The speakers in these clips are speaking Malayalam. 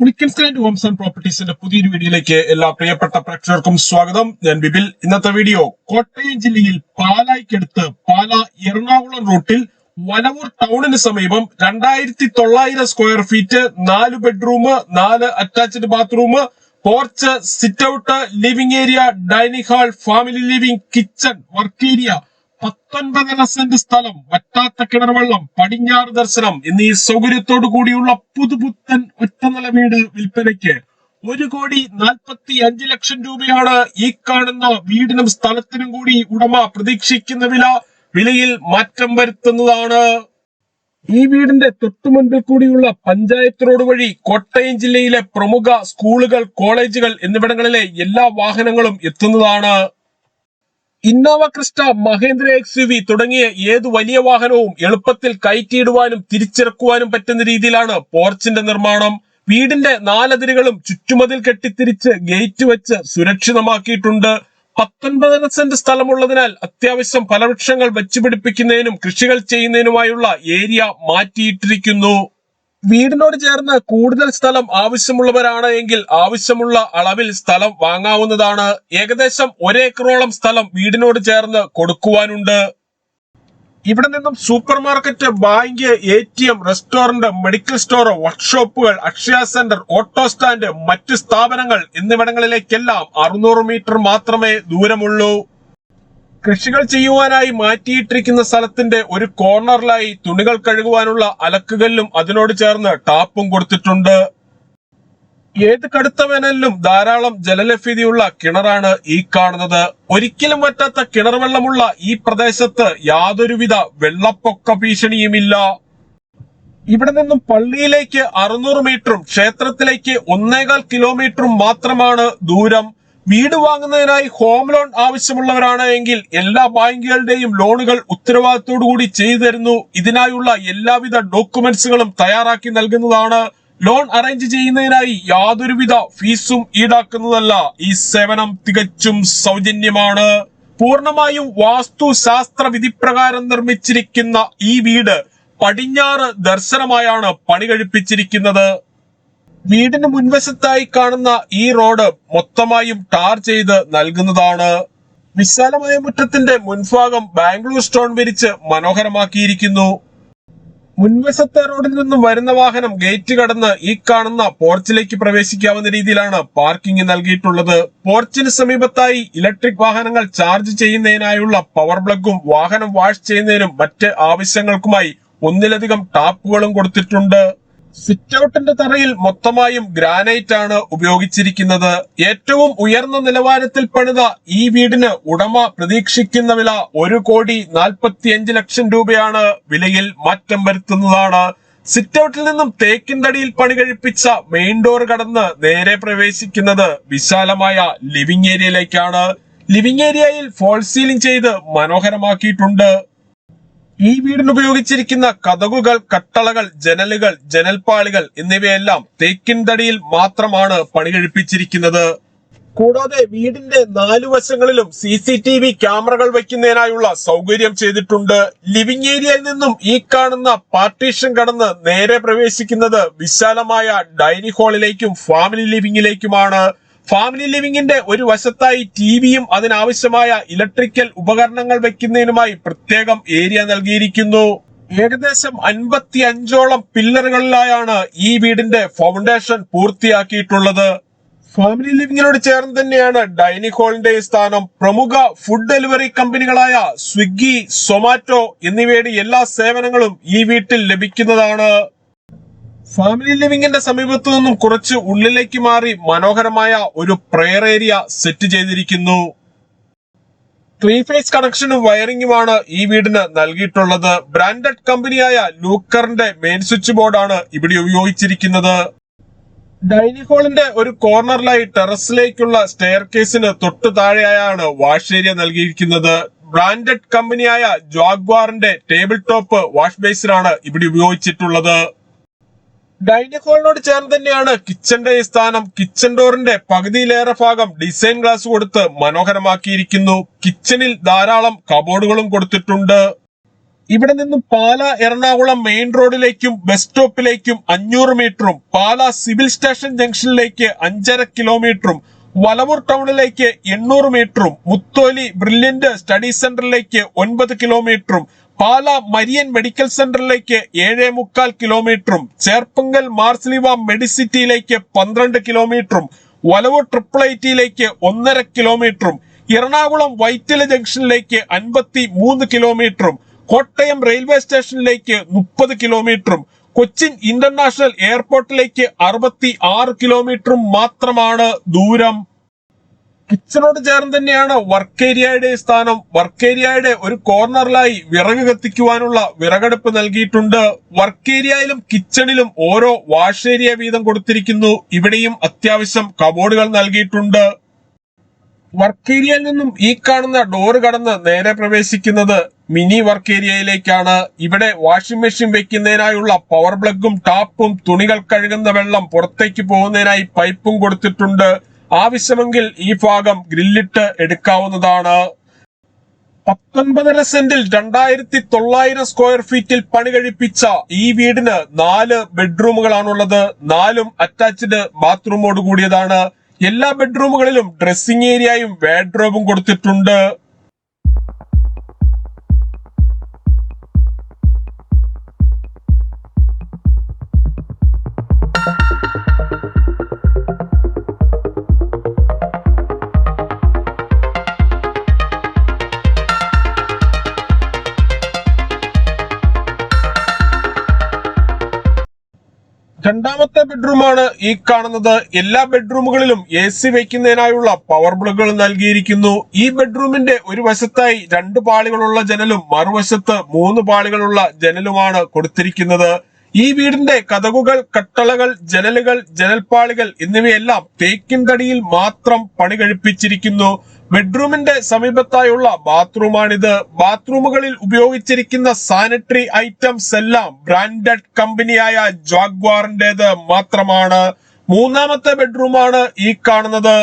പുളിക്കൽ സ്റ്റാൻഡ് ഹോംസ് ആൻഡ് പ്രോപ്പർട്ടീസിന്റെ പുതിയൊരു വീഡിയോയിലേക്ക് എല്ലാ പ്രിയപ്പെട്ട പ്രേക്ഷകർക്കും സ്വാഗതം. ഞാൻ ബിബിൽ ഇന്നത്തെ വീഡിയോ കോട്ടയം ജില്ലയിൽ പാലായ്ക്കടുത്ത് പാല എറണാകുളം റൂട്ടിൽ വനവൂർ ടൗണിന് സമീപം രണ്ടായിരത്തി തൊള്ളായിരം സ്ക്വയർ ഫീറ്റ് നാല് ബെഡ്റൂം നാല് attached bathroom porch sit out living area dining hall family living kitchen work area പത്തൊൻപതര cent സ്ഥലം വറ്റാത്ത കിണർവെള്ളം പടിഞ്ഞാറ് ദർശനം എന്നീ സൗകര്യത്തോടു കൂടിയുള്ള പുതുപുത്തൻ ഒറ്റനില വീട് വിൽപ്പനയ്ക്ക് ഒരു കോടി നാൽപ്പത്തി അഞ്ച് ലക്ഷം രൂപയാണ് ഈ കാണുന്ന വീടിനും സ്ഥലത്തിനും കൂടി ഉടമ പ്രതീക്ഷിക്കുന്ന വില വിലയിൽ മാറ്റം വരുത്തുന്നതാണ്. ഈ വീടിന്റെ തൊട്ടുമുൻപിൽ കൂടിയുള്ള പഞ്ചായത്ത് റോഡ് വഴി കോട്ടയം ജില്ലയിലെ പ്രമുഖ സ്കൂളുകൾ കോളേജുകൾ എന്നിവിടങ്ങളിലെ എല്ലാ വാഹനങ്ങളും എത്തുന്നതാണ്. Innova Crysta Mahindra X U V തുടങ്ങിയ ഏത് വലിയ വാഹനവും എളുപ്പത്തിൽ കയറ്റിയിടുവാനും തിരിച്ചിറക്കുവാനും പറ്റുന്ന രീതിയിലാണ് പോർച്ചിന്റെ നിർമ്മാണം. വീടിന്റെ നാലതിരുകളും ചുറ്റുമതിൽ കെട്ടിത്തിരിച്ച് ഗേറ്റ് വെച്ച് സുരക്ഷിതമാക്കിയിട്ടുണ്ട്. പത്തൊൻപതര സെന്റ് സ്ഥലമുള്ളതിനാൽ അത്യാവശ്യം ഫലവൃക്ഷങ്ങൾ വെച്ചുപിടിപ്പിക്കുന്നതിനും കൃഷികൾ ചെയ്യുന്നതിനുമായുള്ള ഏരിയ മാറ്റിയിട്ടിരിക്കുന്നു. വീടിനോട് ചേർന്ന് കൂടുതൽ സ്ഥലം ആവശ്യമുള്ളവരാണ് എങ്കിൽ ആവശ്യമുള്ള അളവിൽ സ്ഥലം വാങ്ങാവുന്നതാണ്. ഏകദേശം ഒരേക്കറോളം സ്ഥലം വീടിനോട് ചേർന്ന് കൊടുക്കുവാനുണ്ട്. ഇവിടെ നിന്നും supermarket bank A T M restaurant medical store വർക്ക്ഷോപ്പുകൾ അക്ഷയ സെന്റർ ഓട്ടോ സ്റ്റാൻഡ് മറ്റ് സ്ഥാപനങ്ങൾ എന്നിവിടങ്ങളിലേക്കെല്ലാം അറുന്നൂറ് മീറ്റർ മാത്രമേ ദൂരമുള്ളൂ. കൃഷികൾ ചെയ്യുവാനായി മാറ്റിയിട്ടിരിക്കുന്ന സ്ഥലത്തിന്റെ ഒരു കോർണറിലായി തുണികൾ കഴുകുവാനുള്ള അലക്കുകല്ലും അതിനോട് ചേർന്ന് ടാപ്പും കൊടുത്തിട്ടുണ്ട്. ഏത് കടുത്ത വേനലിലും ധാരാളം ജലലഭ്യതയുള്ള കിണറാണ് ഈ കാണുന്നത്. ഒരിക്കലും വറ്റാത്ത കിണർ വെള്ളമുള്ള ഈ പ്രദേശത്ത് യാതൊരുവിധ വെള്ളപ്പൊക്ക ഭീഷണിയുമില്ല. ഇവിടെ നിന്നും പള്ളിയിലേക്ക് അറുന്നൂറ് മീറ്ററും ക്ഷേത്രത്തിലേക്ക് ഒന്നേകാൽ കിലോമീറ്ററും മാത്രമാണ് ദൂരം. വീട് വാങ്ങുന്നതിനായി ഹോം ലോൺ ആവശ്യമുള്ളവരാണ് എങ്കിൽ എല്ലാ ബാങ്കുകളുടെയും ലോണുകൾ ഉത്തരവാദിത്തോടു കൂടി ചെയ്തു തരുന്നു. ഇതിനായുള്ള എല്ലാവിധ ഡോക്യുമെന്റ്സുകളും തയ്യാറാക്കി നൽകുന്നതാണ്. ലോൺ അറേഞ്ച് ചെയ്യുന്നതിനായി യാതൊരുവിധ ഫീസും ഈടാക്കുന്നതല്ല. ഈ സേവനം തികച്ചും സൗജന്യമാണ്. പൂർണമായും വാസ്തു ശാസ്ത്ര വിധിപ്രകാരം നിർമ്മിച്ചിരിക്കുന്ന ഈ വീട് പടിഞ്ഞാറ് ദർശനമായാണ് പണി കഴിപ്പിച്ചിരിക്കുന്നത് വീടിന് മുൻവശത്തായി കാണുന്ന ഈ റോഡ് മൊത്തമായും ടാർ ചെയ്ത് നൽകുന്നതാണ്. വിശാലമായ മുറ്റത്തിന്റെ മുൻഭാഗം ബാംഗ്ലൂർ സ്റ്റോൺ വിരിച്ച് മനോഹരമാക്കിയിരിക്കുന്നു. മുൻവശത്തെ റോഡിൽ നിന്നും വരുന്ന വാഹനം ഗേറ്റ് കടന്ന് ഈ കാണുന്ന പോർച്ചിലേക്ക് പ്രവേശിക്കാവുന്ന രീതിയിലാണ് പാർക്കിംഗ് നൽകിയിട്ടുള്ളത്. പോർച്ചിന് സമീപത്തായി ഇലക്ട്രിക് വാഹനങ്ങൾ ചാർജ് ചെയ്യുന്നതിനായുള്ള പവർ പ്ലഗും വാഹനം വാഷ് ചെയ്യുന്നതിനും മറ്റ് ആവശ്യങ്ങൾക്കുമായി ഒന്നിലധികം ടാപ്പുകളും കൊടുത്തിട്ടുണ്ട്. സിറ്റ് ഔട്ടിന്റെ തറയിൽ മൊത്തമായും ഗ്രാനൈറ്റ് ആണ് ഉപയോഗിച്ചിരിക്കുന്നത്. ഏറ്റവും ഉയർന്ന നിലവാരത്തിൽ പണിത ഈ വീടിന് ഉടമ പ്രതീക്ഷിക്കുന്ന വില ഒരു കോടി നാൽപ്പത്തിയഞ്ച് ലക്ഷം രൂപയാണ് വിലയിൽ മാറ്റം വരുത്തുന്നതാണ്. സിറ്റ് ഔട്ടിൽ നിന്നും തേക്കിൻതടിയിൽ പണി കഴിപ്പിച്ച മെയിൻ ഡോർ കടന്ന് നേരെ പ്രവേശിക്കുന്നത് വിശാലമായ ലിവിംഗ് ഏരിയയിലേക്കാണ്. ലിവിംഗ് ഏരിയയിൽ ഫോൾ സീലിംഗ് ചെയ്ത് മനോഹരമാക്കിയിട്ടുണ്ട്. ഈ വീടിന് ഉപയോഗിച്ചിരിക്കുന്ന കതകുകൾ കട്ടളകൾ ജനലുകൾ ജനൽപ്പാളികൾ എന്നിവയെല്ലാം തേക്കിൻ തടിയിൽ മാത്രമാണ് പണി കഴിപ്പിച്ചിരിക്കുന്നത് കൂടാതെ വീടിന്റെ നാലു വശങ്ങളിലും സി സി ടി വി ക്യാമറകൾ വയ്ക്കുന്നതിനായുള്ള സൗകര്യം ചെയ്തിട്ടുണ്ട്. ലിവിംഗ് ഏരിയയിൽ നിന്നും ഈ കാണുന്ന പാർട്ടീഷൻ കടന്ന് നേരെ പ്രവേശിക്കുന്നത് വിശാലമായ ഡൈനിങ് ഹാളിലേക്കും ഫാമിലി ലിവിംഗിലേക്കുമാണ്. ഫാമിലി ലിവിംഗിന്റെ ഒരു വശത്തായി ടി വിയും അതിനാവശ്യമായ ഇലക്ട്രിക്കൽ ഉപകരണങ്ങൾ വെക്കുന്നതിനുമായി പ്രത്യേകം ഏരിയ നൽകിയിരിക്കുന്നു. ഏകദേശം അൻപത്തി അഞ്ചോളം പില്ലറുകളിലായാണ് ഈ വീടിന്റെ ഫൗണ്ടേഷൻ പൂർത്തിയാക്കിയിട്ടുള്ളത്. ഫാമിലി ലിവിംഗിനോട് ചേർന്ന് തന്നെയാണ് ഡൈനിങ് ഹാളിന്റെ സ്ഥാനം. പ്രമുഖ ഫുഡ് ഡെലിവറി കമ്പനികളായ സ്വിഗ്ഗി സൊമാറ്റോ എന്നിവയുടെ എല്ലാ സേവനങ്ങളും ഈ വീട്ടിൽ ലഭിക്കുന്നതാണ്. ഫാമിലി ലിവിംഗിന്റെ സമീപത്തു നിന്നും കുറച്ച് ഉള്ളിലേക്ക് മാറി മനോഹരമായ ഒരു പ്രെയർ ഏരിയ സെറ്റ് ചെയ്തിരിക്കുന്നു. ത്രീ ഫേസ് കണക്ഷനും വയറിംഗുമാണ് ഈ വീടിന് നൽകിയിട്ടുള്ളത്. ബ്രാൻഡഡ് കമ്പനിയായ ലൂക്കറിന്റെ മെയിൻ സ്വിച്ച് ബോർഡാണ് ഇവിടെ ഉപയോഗിച്ചിരിക്കുന്നത്. ഡൈനിങ് ഹാളിന്റെ ഒരു കോർണറിലായി ടെറസിലേക്കുള്ള സ്റ്റെയർ കേസിന് തൊട്ടു താഴെയായാണ് വാഷ് ഏരിയ നൽകിയിരിക്കുന്നത്. ബ്രാൻഡഡ് കമ്പനിയായ ജോഗ്വാറിന്റെ ടേബിൾ ടോപ്പ് വാഷ് ബേസിനാണ് ഇവിടെ ഉപയോഗിച്ചിട്ടുള്ളത്. ഡൈനിങ് ഹാളിനോട് ചേർന്ന് തന്നെയാണ് കിച്ചന്റെ സ്ഥാനം. കിച്ചൺ ഡോറിന്റെ പകുതിയിലേറെ ഭാഗം ഡിസൈൻ ഗ്ലാസ് കൊടുത്ത് മനോഹരമാക്കിയിരിക്കുന്നു. കിച്ചണിൽ ധാരാളം കബോർഡുകളും കൊടുത്തിട്ടുണ്ട്. ഇവിടെ നിന്നും പാല എറണാകുളം മെയിൻ റോഡിലേക്കും ബസ് സ്റ്റോപ്പിലേക്കും അഞ്ഞൂറ് മീറ്ററും പാല സിവിൽ സ്റ്റേഷൻ ജംഗ്ഷനിലേക്ക് അഞ്ചര കിലോമീറ്ററും വലവൂർ ടൗണിലേക്ക് എണ്ണൂറ് മീറ്ററും മുത്തോലി ബ്രില്യന്റ് സ്റ്റഡി സെന്ററിലേക്ക് ഒൻപത് കിലോമീറ്ററും പാല മരിയൻ മെഡിക്കൽ സെന്ററിലേക്ക് ഏഴേ മുക്കാൽ കിലോമീറ്ററും ചേർപ്പങ്കൽ മാർസ്ലിവ മെഡിസിറ്റിയിലേക്ക് പന്ത്രണ്ട് കിലോമീറ്ററും വലവ് ട്രിപ്പിൾ ഐറ്റിയിലേക്ക് ഒന്നര കിലോമീറ്ററും എറണാകുളം വൈറ്റില ജംഗ്ഷനിലേക്ക് അൻപത്തി മൂന്ന് കിലോമീറ്ററും കോട്ടയം റെയിൽവേ സ്റ്റേഷനിലേക്ക് മുപ്പത് കിലോമീറ്ററും കൊച്ചിൻ ഇന്റർനാഷണൽ എയർപോർട്ടിലേക്ക് അറുപത്തി ആറ് കിലോമീറ്ററും മാത്രമാണ് ദൂരം. കിച്ചനോട് ചേർന്ന് തന്നെയാണ് വർക്ക് ഏരിയയുടെ സ്ഥാനം. വർക്ക് ഏരിയയുടെ ഒരു കോർണറിലായി വിറക് കത്തിക്കുവാനുള്ള വിറകടുപ്പ് നൽകിയിട്ടുണ്ട്. വർക്ക് ഏരിയയിലും കിച്ചണിലും ഓരോ വാഷ് ഏരിയ വീതം കൊടുത്തിരിക്കുന്നു. ഇവിടെയും അത്യാവശ്യം കബോർഡുകൾ നൽകിയിട്ടുണ്ട്. വർക്ക് ഏരിയയിൽ നിന്നും ഈ കാണുന്ന ഡോറ് കടന്ന് നേരെ പ്രവേശിക്കുന്നത് മിനി വർക്ക് ഏരിയയിലേക്കാണ് ഇവിടെ വാഷിംഗ് മെഷീൻ വെക്കുന്നതിനായുള്ള പവർ പ്ലഗും ടാപ്പും തുണികൾ കഴുകുന്ന വെള്ളം പുറത്തേക്ക് പോകുന്നതിനായി പൈപ്പും കൊടുത്തിട്ടുണ്ട്. ആവശ്യമെങ്കിൽ ഈ ഭാഗം ഗ്രില്ലിട്ട് എടുക്കാവുന്നതാണ്. പത്തൊൻപതര സെന്റിൽ രണ്ടായിരത്തി തൊള്ളായിരം സ്ക്വയർ ഫീറ്റിൽ പണി കഴിപ്പിച്ച ഈ വീടിന് നാല് ബെഡ്റൂമുകളാണുള്ളത്. നാലും അറ്റാച്ച്ഡ് ബാത്റൂമോട് കൂടിയതാണ്. എല്ലാ ബെഡ്റൂമുകളിലും ഡ്രസ്സിംഗ് ഏരിയയും വാഡ്രോബും കൊടുത്തിട്ടുണ്ട്. രണ്ടാമത്തെ ബെഡ്റൂമാണ് ഈ കാണുന്നത്. എല്ലാ ബെഡ്റൂമുകളിലും എ സി വയ്ക്കുന്നതിനായുള്ള പവർ പ്ലഗുകൾ നൽകിയിരിക്കുന്നു. ഈ ബെഡ്റൂമിന്റെ ഒരു വശത്തായി രണ്ട് പാളികളുള്ള ജനലും മറുവശത്ത് മൂന്ന് പാളികളുള്ള ജനലുമാണ് കൊടുത്തിരിക്കുന്നത്. ഈ വീടിന്റെ കതകുകൾ കട്ടളകൾ ജനലുകൾ ജനൽപ്പാളികൾ എന്നിവയെല്ലാം തേക്കിൻ തടിയിൽ മാത്രം പണി കഴിപ്പിച്ചിരിക്കുന്നു ബെഡ്റൂമിന്റെ സമീപത്തായുള്ള ബാത്റൂമാണിത്. ബാത്റൂമുകളിൽ ഉപയോഗിച്ചിരിക്കുന്ന സാനിറ്ററി ഐറ്റംസ് എല്ലാം ബ്രാൻഡഡ് കമ്പനിയായ ജാഗ്വാറിന്റേത് മാത്രമാണ്. മൂന്നാമത്തെ ബെഡ്റൂമാണ് ഈ കാണുന്നത്.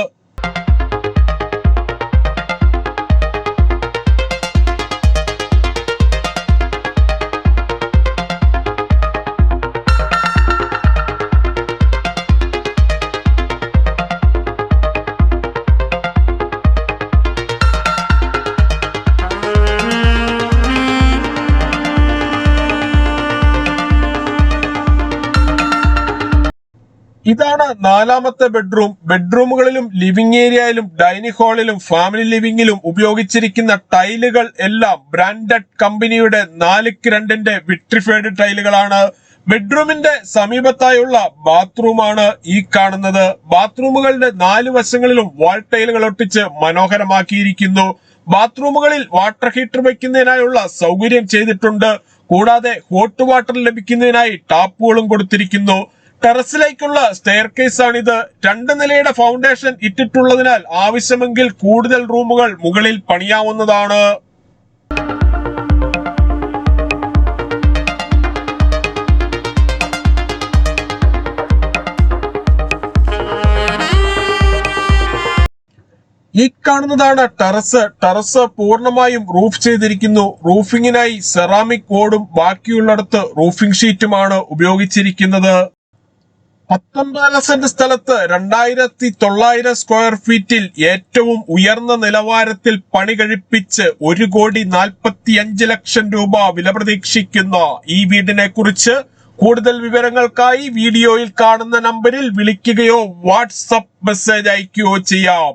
ഇതാണ് നാലാമത്തെ ബെഡ്റൂം. ബെഡ്റൂമുകളിലും ലിവിംഗ് ഏരിയയിലും ഡൈനിങ് ഹാളിലും ഫാമിലി ലിവിംഗിലും ഉപയോഗിച്ചിരിക്കുന്ന ടൈലുകൾ എല്ലാം ബ്രാൻഡഡ് കമ്പനിയുടെ നാലുക്ക് രണ്ടിന്റെ വിട്രിഫൈഡ് ടൈലുകളാണ്. ബെഡ്റൂമിന്റെ സമീപത്തായുള്ള ബാത്റൂമാണ് ഈ കാണുന്നത്. ബാത്റൂമുകളുടെ നാല് വശങ്ങളിലും വാൾ ടൈലുകൾ ഒട്ടിച്ച് മനോഹരമാക്കിയിരിക്കുന്നു. ബാത്റൂമുകളിൽ വാട്ടർ ഹീറ്റർ വയ്ക്കുന്നതിനായുള്ള സൗകര്യം ചെയ്തിട്ടുണ്ട്. കൂടാതെ ഹോട്ട് വാട്ടർ ലഭിക്കുന്നതിനായി ടാപ്പുകളും കൊടുത്തിരിക്കുന്നു. ടെറസിലേക്കുള്ള സ്റ്റെയർ ആണിത്. രണ്ട് നിലയുടെ ഫൗണ്ടേഷൻ ഇട്ടിട്ടുള്ളതിനാൽ ആവശ്യമെങ്കിൽ കൂടുതൽ റൂമുകൾ മുകളിൽ പണിയാവുന്നതാണ്. ഈ കാണുന്നതാണ് ടെറസ്. ടെറസ് പൂർണമായും റൂഫ് ചെയ്തിരിക്കുന്നു. റൂഫിങ്ങിനായി സെറാമിക് ബോർഡും ബാക്കിയുള്ളിടത്ത് റൂഫിംഗ് ഷീറ്റുമാണ് ഉപയോഗിച്ചിരിക്കുന്നത്. പത്തൊമ്പതര സെന്റ് സ്ഥലത്ത് രണ്ടായിരത്തി തൊള്ളായിരം സ്ക്വയർ ഫീറ്റിൽ ഏറ്റവും ഉയർന്ന നിലവാരത്തിൽ പണി കഴിപ്പിച്ച് ഒരു കോടി നാൽപ്പത്തി അഞ്ച് ലക്ഷം രൂപ വില പ്രതീക്ഷിക്കുന്ന ഈ വീടിനെ കുറിച്ച് കൂടുതൽ വിവരങ്ങൾക്കായി വീഡിയോയിൽ കാണുന്ന നമ്പറിൽ വിളിക്കുകയോ വാട്സപ്പ് മെസ്സേജ് അയക്കുകയോ ചെയ്യാം.